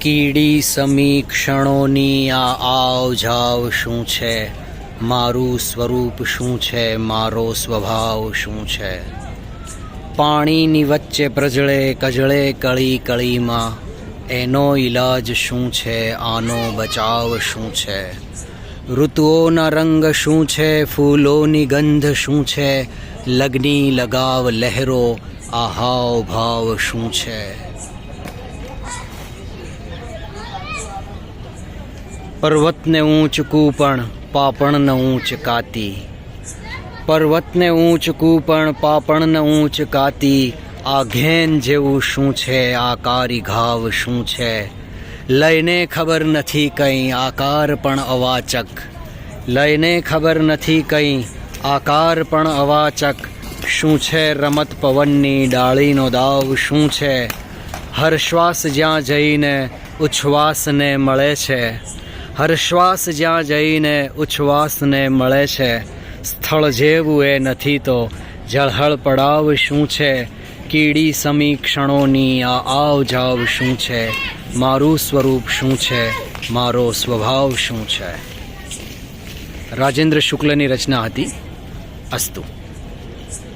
કીડી સમીક્ષણોની આ આવ જાવ શું છે? મારું સ્વરૂપ શું છે? મારો સ્વભાવ શું છે? પાણીની વચ્ચે પ્રજળે કજળે કળી કળીમાં એનો ઈલાજ શું છે? આનો બચાવ શું છે? ઋતુઓના રંગ શું છે? ફૂલોની ગંધ શું છે? લગ્ની લગાવ લહેરો આ હાવ ભાવ શું છે? પર્વતને ઊંચકું પણ પાપણને ઊંચ કાતી. પર્વતને ઊંચકું પણ પાપણને ઊંચ કાતી. આ ઘેન જેવું શું છે? આકારી ઘાવ શું છે? લઈને ખબર નથી કંઈ આકાર પણ અવાચક. લઈને ખબર નથી કંઈ આકાર પણ અવાચક. શું છે રમત પવનની ડાળીનો દાવ? શું છે? હર્શ્વાસ જ્યાં જઈને ઉચ્છ્વાસને મળે છે. હર્શ્વાસ જ્યાં જઈને ઉચ્છવાસને મળે છે, સ્થળ જેવું એ નથી તો જળહળ પડાવ શું છે? કીડી સમીક્ષણોની આ આવ જાવ શું છે? મારું સ્વરૂપ શું છે? મારો સ્વભાવ શું છે? રાજેન્દ્ર શુક્લની રચના હતી અસ્તુ.